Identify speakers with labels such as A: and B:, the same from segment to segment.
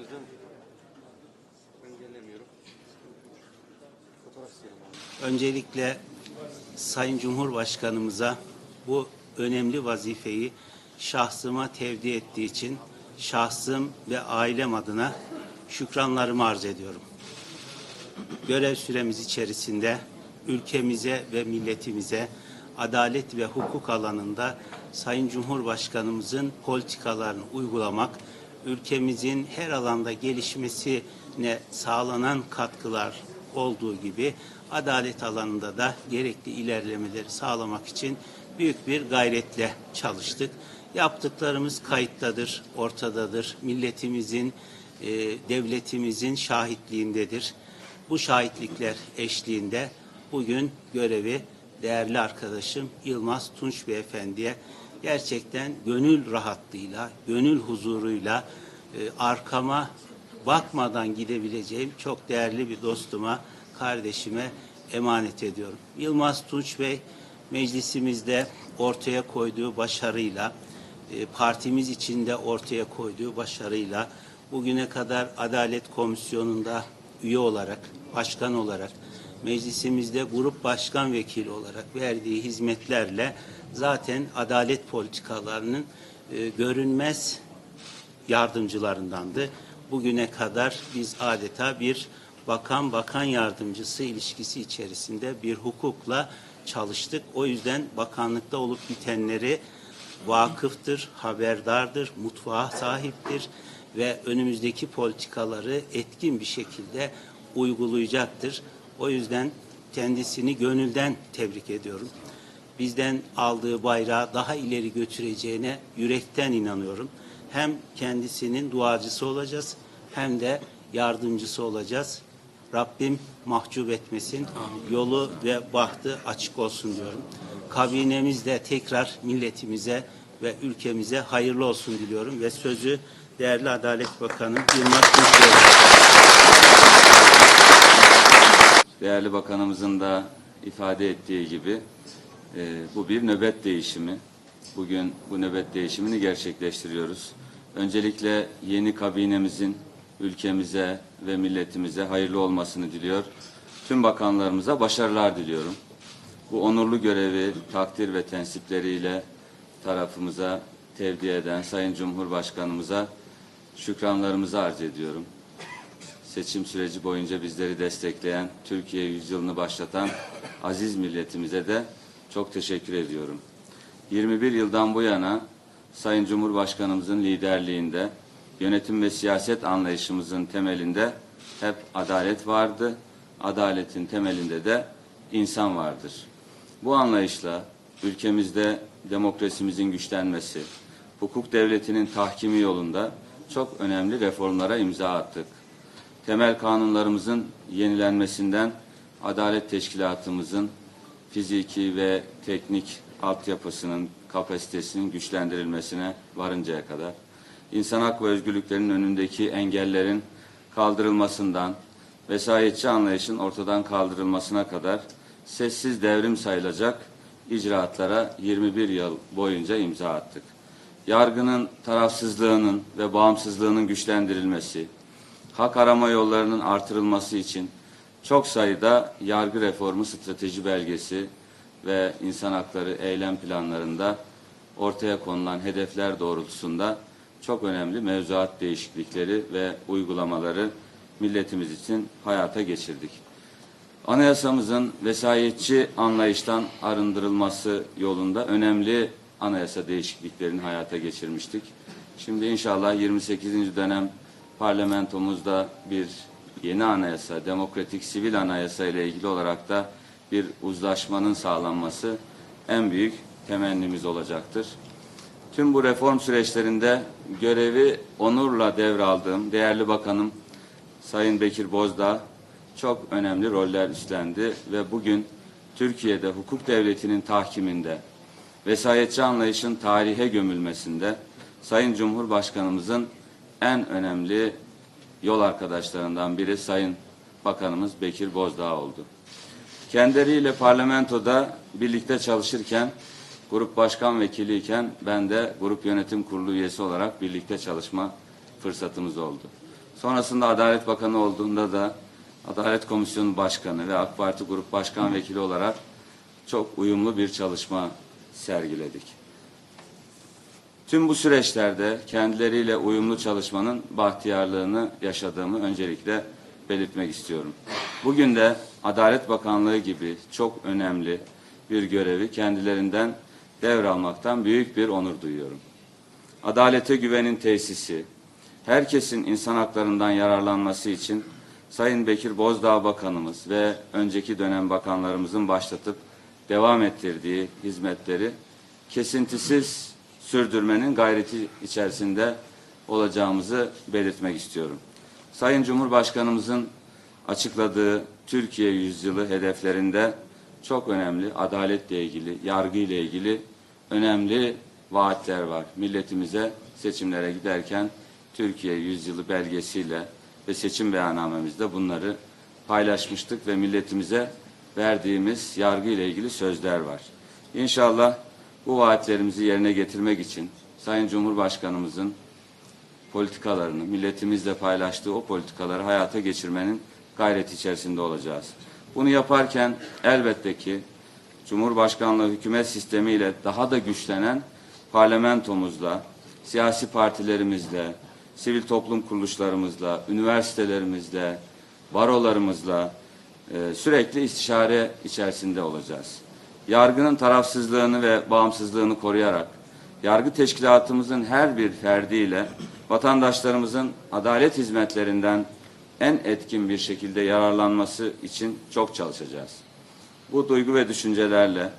A: Geliyorsunuz değil mi? Öncelikle Sayın Cumhurbaşkanımıza bu önemli vazifeyi şahsıma tevdi ettiği için şahsım ve ailem adına şükranlarımı arz ediyorum. Görev süremiz içerisinde ülkemize ve milletimize adalet ve hukuk alanında Sayın Cumhurbaşkanımızın politikalarını uygulamak ülkemizin her alanda gelişmesine sağlanan katkılar olduğu gibi adalet alanında da gerekli ilerlemeleri sağlamak için büyük bir gayretle çalıştık. Yaptıklarımız kayıttadır, ortadadır. Milletimizin, e, devletimizin şahitliğindedir. Bu şahitlikler eşliğinde bugün görevi değerli arkadaşım Yılmaz Tunç Beyefendi'ye gerçekten gönül rahatlığıyla, gönül huzuruyla e, arkama bakmadan gidebileceğim çok değerli bir dostuma, kardeşime emanet ediyorum. Yılmaz Tunç Bey meclisimizde ortaya koyduğu başarıyla, e, partimiz içinde ortaya koyduğu başarıyla bugüne kadar Adalet Komisyonu'nda üye olarak, başkan olarak, meclisimizde grup başkan vekili olarak verdiği hizmetlerle zaten adalet politikalarının e, görünmez yardımcılarındandı. Bugüne kadar biz adeta bir bakan bakan yardımcısı ilişkisi içerisinde bir hukukla çalıştık. O yüzden bakanlıkta olup bitenleri vakıftır, haberdardır, mutfağa sahiptir ve önümüzdeki politikaları etkin bir şekilde uygulayacaktır. O yüzden kendisini gönülden tebrik ediyorum. Bizden aldığı bayrağı daha ileri götüreceğine yürekten inanıyorum. Hem kendisinin duacısı olacağız hem de yardımcısı olacağız. Rabbim mahcup etmesin. Yolu ve bahtı açık olsun diyorum. Kabinemiz de tekrar milletimize ve ülkemize hayırlı olsun diliyorum ve sözü değerli Adalet Bakanı Yılmaz Tunçer'e
B: Değerli Bakanımızın da ifade ettiği gibi e, bu bir nöbet değişimi. Bugün bu nöbet değişimini gerçekleştiriyoruz. Öncelikle yeni kabinemizin ülkemize ve milletimize hayırlı olmasını diliyor. Tüm bakanlarımıza başarılar diliyorum. Bu onurlu görevi takdir ve tensipleriyle tarafımıza tevdi eden Sayın Cumhurbaşkanımıza şükranlarımızı arz ediyorum seçim süreci boyunca bizleri destekleyen, Türkiye yüzyılını başlatan aziz milletimize de çok teşekkür ediyorum. 21 yıldan bu yana Sayın Cumhurbaşkanımızın liderliğinde yönetim ve siyaset anlayışımızın temelinde hep adalet vardı. Adaletin temelinde de insan vardır. Bu anlayışla ülkemizde demokrasimizin güçlenmesi, hukuk devletinin tahkimi yolunda çok önemli reformlara imza attık temel kanunlarımızın yenilenmesinden adalet teşkilatımızın fiziki ve teknik altyapısının kapasitesinin güçlendirilmesine varıncaya kadar insan hak ve özgürlüklerinin önündeki engellerin kaldırılmasından vesayetçi anlayışın ortadan kaldırılmasına kadar sessiz devrim sayılacak icraatlara 21 yıl boyunca imza attık. Yargının tarafsızlığının ve bağımsızlığının güçlendirilmesi, hak arama yollarının artırılması için çok sayıda yargı reformu strateji belgesi ve insan hakları eylem planlarında ortaya konulan hedefler doğrultusunda çok önemli mevzuat değişiklikleri ve uygulamaları milletimiz için hayata geçirdik. Anayasamızın vesayetçi anlayıştan arındırılması yolunda önemli anayasa değişikliklerini hayata geçirmiştik. Şimdi inşallah 28. dönem parlamentomuzda bir yeni anayasa, demokratik sivil anayasa ile ilgili olarak da bir uzlaşmanın sağlanması en büyük temennimiz olacaktır. Tüm bu reform süreçlerinde görevi onurla devraldığım değerli bakanım Sayın Bekir Bozdağ çok önemli roller üstlendi ve bugün Türkiye'de hukuk devletinin tahkiminde, vesayetçi anlayışın tarihe gömülmesinde Sayın Cumhurbaşkanımızın en önemli yol arkadaşlarından biri Sayın Bakanımız Bekir Bozdağ oldu. Kendileriyle parlamentoda birlikte çalışırken, grup başkan vekiliyken ben de grup yönetim kurulu üyesi olarak birlikte çalışma fırsatımız oldu. Sonrasında Adalet Bakanı olduğunda da Adalet Komisyonu Başkanı ve AK Parti Grup Başkan Vekili olarak çok uyumlu bir çalışma sergiledik. Tüm bu süreçlerde kendileriyle uyumlu çalışmanın bahtiyarlığını yaşadığımı öncelikle belirtmek istiyorum. Bugün de Adalet Bakanlığı gibi çok önemli bir görevi kendilerinden devralmaktan büyük bir onur duyuyorum. Adalete güvenin tesisi, herkesin insan haklarından yararlanması için Sayın Bekir Bozdağ Bakanımız ve önceki dönem bakanlarımızın başlatıp devam ettirdiği hizmetleri kesintisiz sürdürmenin gayreti içerisinde olacağımızı belirtmek istiyorum. Sayın Cumhurbaşkanımızın açıkladığı Türkiye yüzyılı hedeflerinde çok önemli adaletle ilgili, yargı ile ilgili önemli vaatler var. Milletimize seçimlere giderken Türkiye yüzyılı belgesiyle ve seçim beyannamemizde bunları paylaşmıştık ve milletimize verdiğimiz yargı ile ilgili sözler var. İnşallah bu vaatlerimizi yerine getirmek için Sayın Cumhurbaşkanımızın politikalarını, milletimizle paylaştığı o politikaları hayata geçirmenin gayreti içerisinde olacağız. Bunu yaparken elbette ki Cumhurbaşkanlığı hükümet sistemiyle daha da güçlenen parlamentomuzla, siyasi partilerimizle, sivil toplum kuruluşlarımızla, üniversitelerimizle, barolarımızla e, sürekli istişare içerisinde olacağız. Yargının tarafsızlığını ve bağımsızlığını koruyarak, yargı teşkilatımızın her bir ferdiyle vatandaşlarımızın adalet hizmetlerinden en etkin bir şekilde yararlanması için çok çalışacağız. Bu duygu ve düşüncelerle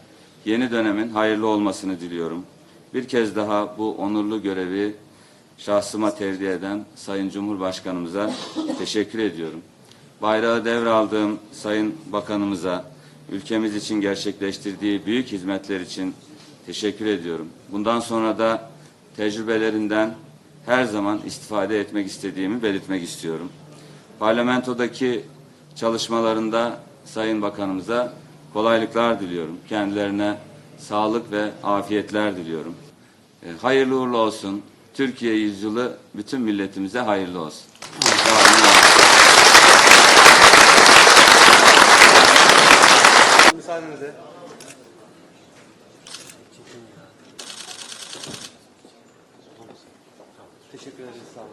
B: yeni dönemin hayırlı olmasını diliyorum. Bir kez daha bu onurlu görevi şahsıma tevdi eden Sayın Cumhurbaşkanımıza teşekkür ediyorum. Bayrağı devraldığım Sayın Bakanımıza ülkemiz için gerçekleştirdiği büyük hizmetler için teşekkür ediyorum. Bundan sonra da tecrübelerinden her zaman istifade etmek istediğimi belirtmek istiyorum. Parlamentodaki çalışmalarında Sayın Bakanımıza kolaylıklar diliyorum. Kendilerine sağlık ve afiyetler diliyorum. E, hayırlı uğurlu olsun. Türkiye yüzyılı bütün milletimize hayırlı olsun. Sağ.
C: Müsaadenizle. Teşekkür ederiz. Sağ olun.